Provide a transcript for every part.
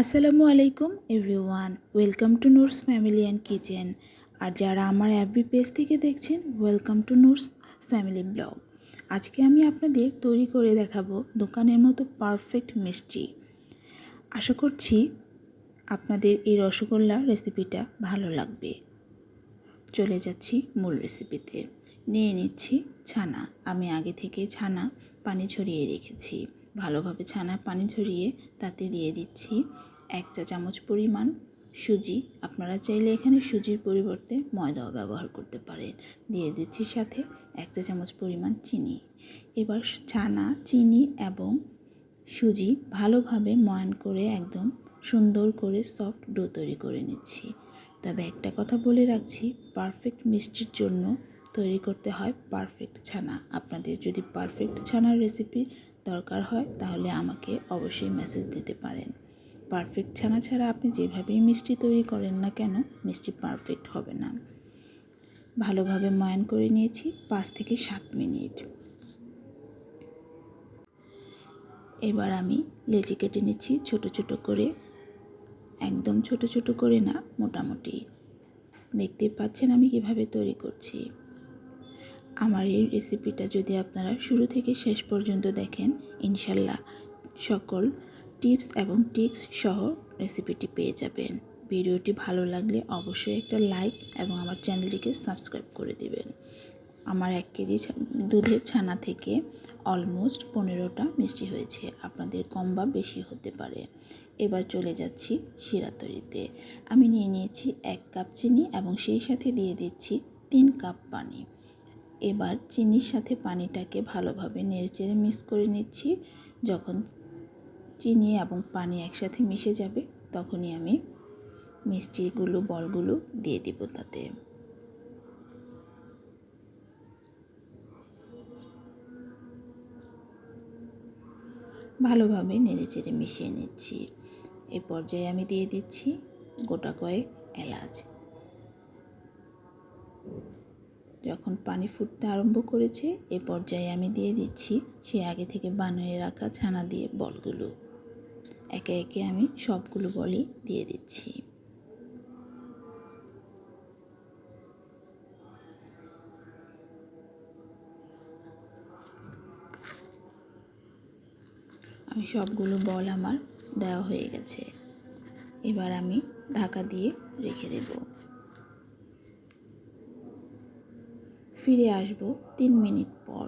আসসালামু আলাইকুম everyone welcome to নূরস ফ্যামিলি অ্যান্ড কিচেন আর যারা আমার অ্যাপবি পেজ থেকে দেখছেন ওয়েলকাম টু নূরস ফ্যামিলি ব্লগ আজকে আমি আপনাদের তৈরি করে দেখাবো দোকানের মতো পারফেক্ট মিষ্টি। আশা করছি আপনাদের এই রসগোল্লা রেসিপিটা ভালো লাগবে। চলে যাচ্ছি মূল রেসিপিতে নিয়ে নিচ্ছি ছানা। আমি আগে থেকে ছানা পানি ছড়িয়ে রেখেছি। ভালোভাবে ছানা পানি ঝরিয়ে তাতে দিয়ে দিচ্ছি এক চা চামচ পরিমাণ সুজি। আপনারা চাইলে এখানে সুজির পরিবর্তে ময়দাও ব্যবহার করতে পারেন। দিয়ে দিচ্ছি সাথে এক চা চামচ পরিমাণ চিনি। এবার ছানা, চিনি এবং সুজি ভালোভাবে ময়ান করে একদম সুন্দর করে সফট ডো তৈরি করে নিচ্ছি। তবে একটা কথা বলে রাখছি, পারফেক্ট মিষ্টির জন্য তৈরি করতে হয় পারফেক্ট ছানা। আপনাদের যদি পারফেক্ট ছানার রেসিপি দরকার হয়, তাহলে আমাকে অবশ্যই মেসেজ দিতে পারেন। পারফেক্ট ছানা ছাড়া আপনি যেভাবেই মিষ্টি তৈরি করেন না কেন, মিষ্টি পারফেক্ট হবে না। ভালোভাবে ময়ান করে নিয়েছি পাঁচ থেকে সাত মিনিট। এবার আমি লেচি কেটে নিচ্ছি ছোট ছোট করে, একদম ছোট ছোট করে না, মোটামুটি। দেখতে পাচ্ছেন আমি কীভাবে তৈরি করছি। আমার এই রেসিপিটা যদি আপনারা শুরু থেকে শেষ পর্যন্ত দেখেন, ইনশাল্লাহ সকল টিপস এবং টিক্স সহ রেসিপিটি পেয়ে যাবেন। ভিডিওটি ভালো লাগলে অবশ্যই একটা লাইক এবং আমার চ্যানেলটিকে সাবস্ক্রাইব করে দিবেন। আমার এক কেজি দুধের ছানা থেকে অলমোস্ট পনেরোটা মিষ্টি হয়েছে। আপনাদের কম বা বেশি হতে পারে। এবার চলে যাচ্ছি শিরা তৈরিতে। আমি নিয়ে নিয়েছি এক কাপ চিনি এবং সেই সাথে দিয়ে দিচ্ছি তিন কাপ পানি। এবার চিনির সাথে পানিটাকে ভালোভাবে নেড়েচেড়ে মিক্স করে নিচ্ছি। যখন চিনি এবং পানি একসাথে মিশে যাবে, তখনই আমি মিষ্টিগুলো, বলগুলো দিয়ে দিব তাতে। ভালোভাবে নেড়েচেড়ে মিশিয়ে নিচ্ছি। এ পর্যায়ে আমি দিয়ে দিচ্ছি গোটা কয়েক এলাচ। যখন পানি ফুটতে আরম্ভ করেছে, এ পর্যায়ে আমি দিয়ে দিচ্ছি সে আগে থেকে বানিয়ে রাখা ছানা দিয়ে বলগুলো। একে একে আমি সবগুলো বলই দিয়ে দিচ্ছি। আমি সবগুলো বল আমার দেওয়া হয়ে গেছে। এবার আমি ঢাকা দিয়ে রেখে দেবো। ফিরে আসব তিন মিনিট পর।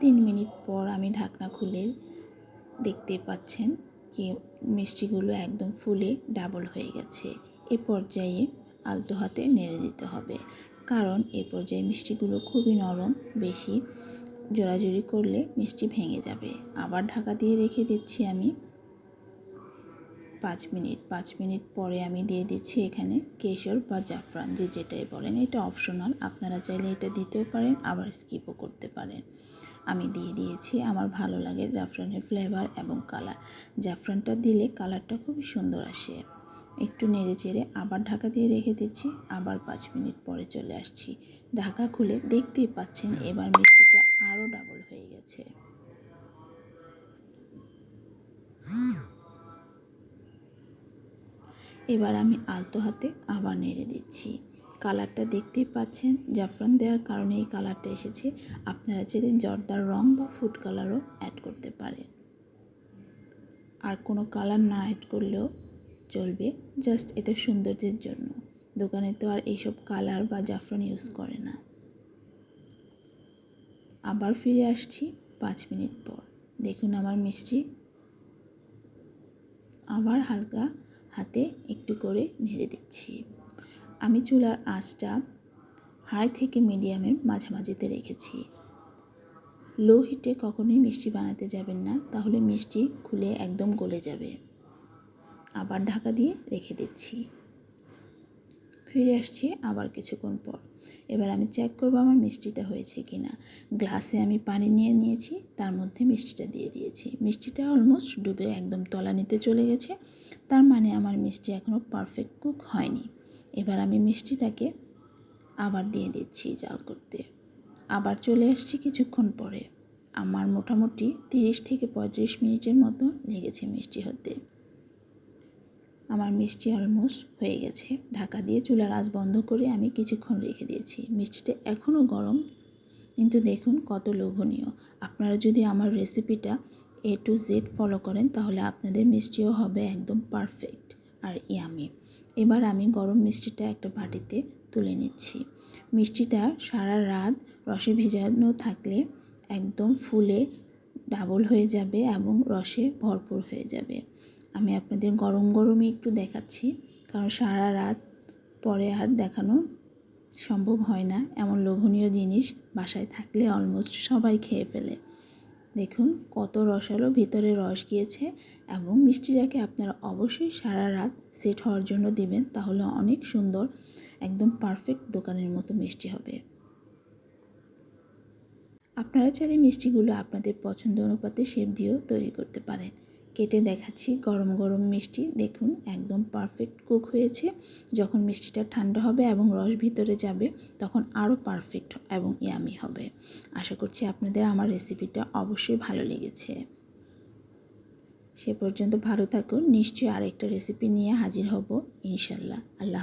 তিন মিনিট পর আমি ঢাকনা খুলে দেখতে পাচ্ছেন কি মিষ্টিগুলো একদম ফুলে ডাবল হয়ে গেছে। এ পর্যায়ে আলতো হাতে নেড়ে দিতে হবে। কারণ এ পর্যায়ে মিষ্টিগুলো খুবই নরম, বেশি জোড়াজুড়ি করলে মিষ্টি ভেঙে যাবে। আবার ঢাকা দিয়ে রেখে দিচ্ছি আমি। পাঁচ মিনিট পাঁচ মিনিট পরে আমি দিয়ে দিচ্ছি এখানে কেশর বা জাফরান যে যেটাই বলেন এটা অপশনাল আপনারা চাইলে এটা দিতেও পারেন আবার স্কিপও করতে পারেন। আমি দিয়ে দিয়েছি আমার ভালো লাগে জাফরানের ফ্লেভার এবং কালার জাফরানটা দিলে কালারটা খুবই সুন্দর আসে। একটু নেড়ে চেড়ে আবার ঢাকা দিয়ে রেখে দিচ্ছি আবার পাঁচ মিনিট পরে চলে আসছি। ঢাকা খুলে দেখতেই পাচ্ছেন এবার মিষ্টিটা আরও ডাবল হয়ে গেছে। এবার আমি আলতো হাতে আবার নেড়ে দিচ্ছি। কালারটা দেখতেই পাচ্ছেন জাফরান দেওয়ার কারণে এই কালারটা এসেছে। আপনারা চাইলে জর্দার রং বা ফুড কালারও অ্যাড করতে পারেন। আর কোনো কালার না অ্যাড করলেও চলবে জাস্ট এটা সৌন্দর্যের জন্য। দোকানে তো আর এইসব কালার বা জাফরান ইউজ করে না। আবার ফিরে আসছি পাঁচ মিনিট পর। দেখুন আমার মিষ্টি। আবার হালকা হাতে একটু করে নেড়ে দিচ্ছি। আমি চুলার আঁচটা হাই থেকে মিডিয়ামের মাঝামাঝিতে রেখেছি। লো হিটে কখনোই মিষ্টি বানাতে যাবেন না, তাহলে মিষ্টি খুলে একদম গলে যাবে। আবার ঢাকা দিয়ে রেখে দিচ্ছি। ফিরে আসছি আবার কিছুক্ষণ পর। এবার আমি চেক করব আমার মিষ্টিটা হয়েছে কি না গ্লাসে আমি পানি নিয়ে নিয়েছি, তার মধ্যে মিষ্টিটা দিয়ে দিয়েছি। মিষ্টিটা অলমোস্ট ডুবে একদম তলা নিতে চলে গেছে। তার মানে আমার মিষ্টি এখনও পারফেক্ট কুক হয়নি। এবার আমি মিষ্টিটাকে আবার দিয়ে দিচ্ছি জাল করতে। আবার চলে আসছি কিছুক্ষণ পরে। আমার মোটামুটি তিরিশ থেকে পঁয়ত্রিশ মিনিটের মতো লেগেছে মিষ্টি হতে। আমার মিষ্টি অলমোস্ট হয়ে গেছে। ঢাকা দিয়ে চুলার আঁচ বন্ধ করে আমি কিছুক্ষণ রেখে দিয়েছি। মিষ্টিটা এখনও গরম, কিন্তু দেখুন কত লোভনীয়। আপনারা যদি আমার রেসিপিটা এ টু জেড ফলো করেন, তাহলে আপনাদের মিষ্টিও হবে একদম পারফেক্ট আর ইয়ামি এবার আমি গরম মিষ্টিটা একটা বাটিতে তুলে নিচ্ছি। মিষ্টিটা সারা রাত রসে ভিজানো থাকলে একদম ফুলে ডাবল হয়ে যাবে এবং রসে ভরপুর হয়ে যাবে। আমি আপনাদের গরম গরমই একটু দেখাচ্ছি, কারণ সারা রাত পরে আর দেখানো সম্ভব হয় না। এমন লোভনীয় জিনিস বাসায় থাকলে অলমোস্ট সবাই খেয়ে ফেলে। দেখুন, কত রসালো ভিতরে রস গিয়েছে এবং মিষ্টিটাকে আপনারা অবশ্যই সারা রাত সেট হওয়ার জন্য দিবেন, তাহলে অনেক সুন্দর, একদম পারফেক্ট দোকানের মতো মিষ্টি হবে। আপনারা চাইলে মিষ্টিগুলো আপনাদের পছন্দ অনুপাতে শেপ দিয়েও তৈরি করতে পারেন। কেটে দেখাচ্ছি। গরম গরম মিষ্টি দেখুন, একদম পারফেক্ট কুক হয়েছে। যখন মিষ্টিটা ঠান্ডা হবে এবং রস ভিতরে যাবে, তখন আরও পারফেক্ট এবং ইয়ামি হবে। আশা করছি আপনাদের আমার রেসিপিটা অবশ্যই ভালো লেগেছে। সে পর্যন্ত ভালো থাকুন। নিশ্চয়ই আরেকটা রেসিপি নিয়ে হাজির হব ইনশাল্লাহ আল্লাহ